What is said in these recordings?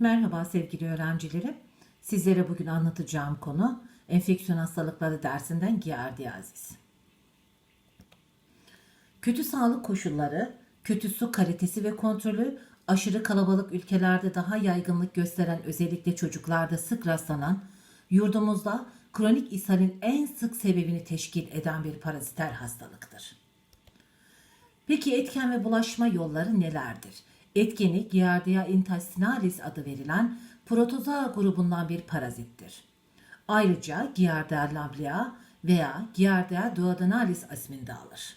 Merhaba sevgili öğrencilerim. Sizlere bugün anlatacağım konu enfeksiyon hastalıkları dersinden giardiyazis. Kötü sağlık koşulları, kötü su kalitesi ve kontrolü, aşırı kalabalık ülkelerde daha yaygınlık gösteren özellikle çocuklarda sık rastlanan, yurdumuzda kronik ishalin en sık sebebini teşkil eden bir paraziter hastalıktır. Peki etken ve bulaşma yolları nelerdir? Etkeni Giardia intestinalis adı verilen protozoa grubundan bir parazittir. Ayrıca Giardia lablia veya Giardia duodenalis ismini alır.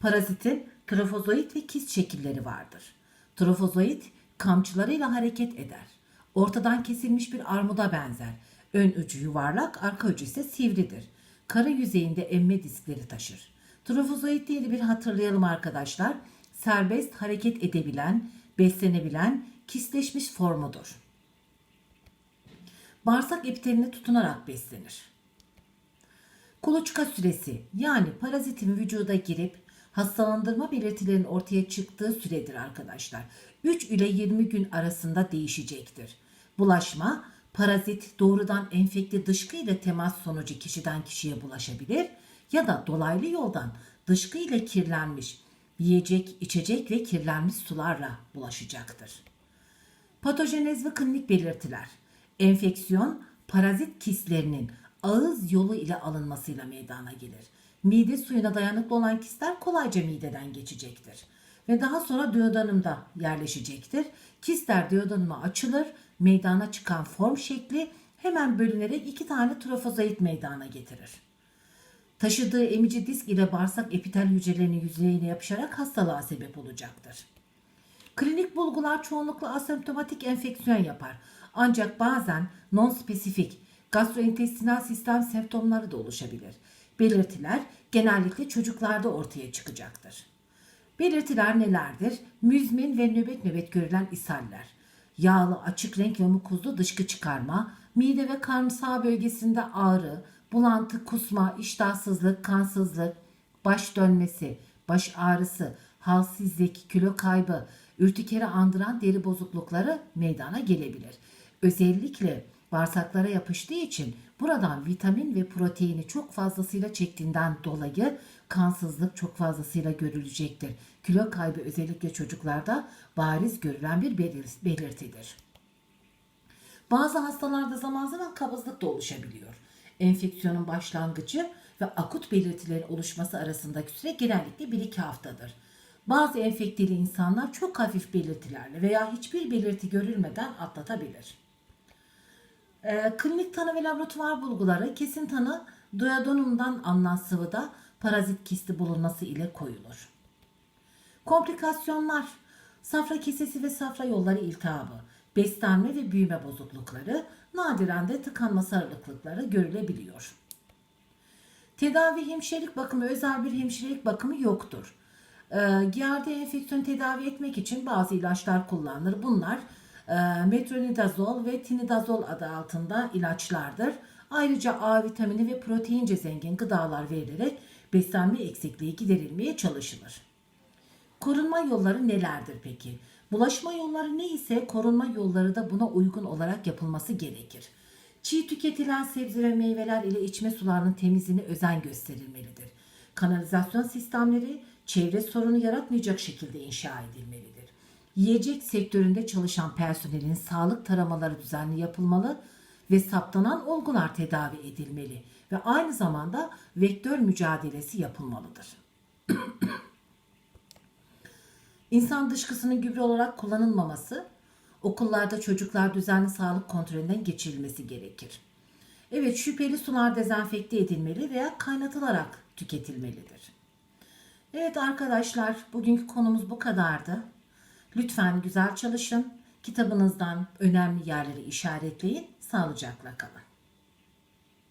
Parazitin trofozoit ve kist şekilleri vardır. Trofozoit kamçılarıyla hareket eder. Ortadan kesilmiş bir armuda benzer. Ön ucu yuvarlak, arka ucu ise sivridir. Karı yüzeyinde emme diskleri taşır. Trofozoit diye bir hatırlayalım arkadaşlar. Serbest hareket edebilen, beslenebilen, kistleşmiş formudur. Bağırsak epiteline tutunarak beslenir. Kuluçka süresi yani parazitin vücuda girip hastalandırma belirtilerinin ortaya çıktığı süredir arkadaşlar. 3 ile 20 gün arasında değişecektir. Bulaşma parazit doğrudan enfekte dışkı ile temas sonucu kişiden kişiye bulaşabilir ya da dolaylı yoldan dışkı ile kirlenmiş yiyecek, içecek ve kirlenmiş sularla bulaşacaktır. Patojenez ve klinik belirtiler. Enfeksiyon parazit kistlerinin ağız yolu ile alınmasıyla meydana gelir. Mide suyuna dayanıklı olan kistler kolayca mideden geçecektir ve daha sonra duodenumda yerleşecektir. Kistler duodenuma açılır, meydana çıkan form şekli hemen bölünerek iki tane trofozoit meydana getirir. Taşıdığı emici disk ile bağırsak epitel hücrelerinin yüzeyine yapışarak hastalığa sebep olacaktır. Klinik bulgular çoğunlukla asemptomatik enfeksiyon yapar. Ancak bazen non-spesifik gastrointestinal sistem semptomları da oluşabilir. Belirtiler genellikle çocuklarda ortaya çıkacaktır. Belirtiler nelerdir? Müzmin ve nöbet nöbet görülen ishaller, yağlı, açık renk ve mukozlu dışkı çıkarma, mide ve karın sağ bölgesinde ağrı, bulantı, kusma, iştahsızlık, kansızlık, baş dönmesi, baş ağrısı, halsizlik, kilo kaybı, ürtikeri andıran deri bozuklukları meydana gelebilir. Özellikle bağırsaklara yapıştığı için buradan vitamin ve proteini çok fazlasıyla çektiğinden dolayı kansızlık çok fazlasıyla görülecektir. Kilo kaybı özellikle çocuklarda bariz görülen bir belir- belirtidir. Bazı hastalarda zaman zaman kabızlık da oluşabiliyor. Enfeksiyonun başlangıcı ve akut belirtilerin oluşması arasındaki süre genellikle 1-2 haftadır. Bazı enfekteli insanlar çok hafif belirtilerle veya hiçbir belirti görülmeden atlatabilir. E, klinik tanı ve laboratuvar bulguları kesin tanı duodenumdan alınan sıvıda parazit kisti bulunması ile koyulur. Komplikasyonlar, safra kesesi ve safra yolları iltihabı, beslenme ve büyüme bozuklukları, nadiren de tıkanma sarılıklıkları görülebiliyor. Tedavi hemşirelik bakımı özel bir hemşirelik bakımı yoktur. E, Giardia enfeksiyonu tedavi etmek için bazı ilaçlar kullanılır. Bunlar e, metronidazol ve tinidazol adı altında ilaçlardır. Ayrıca A vitamini ve proteince zengin gıdalar verilerek beslenme eksikliği giderilmeye çalışılır. Korunma yolları nelerdir peki? Bulaşma yolları ne ise korunma yolları da buna uygun olarak yapılması gerekir. Çiğ tüketilen sebze ve meyveler ile içme sularının temizliğine özen gösterilmelidir. Kanalizasyon sistemleri çevre sorunu yaratmayacak şekilde inşa edilmelidir. Yiyecek sektöründe çalışan personelin sağlık taramaları düzenli yapılmalı ve saptanan olgular tedavi edilmeli ve aynı zamanda vektör mücadelesi yapılmalıdır. İnsan dışkısının gübre olarak kullanılmaması, okullarda çocuklar düzenli sağlık kontrolünden geçirilmesi gerekir. Evet şüpheli sular dezenfekte edilmeli veya kaynatılarak tüketilmelidir. Evet arkadaşlar bugünkü konumuz bu kadardı. Lütfen güzel çalışın. Kitabınızdan önemli yerleri işaretleyin. Sağlıcakla kalın.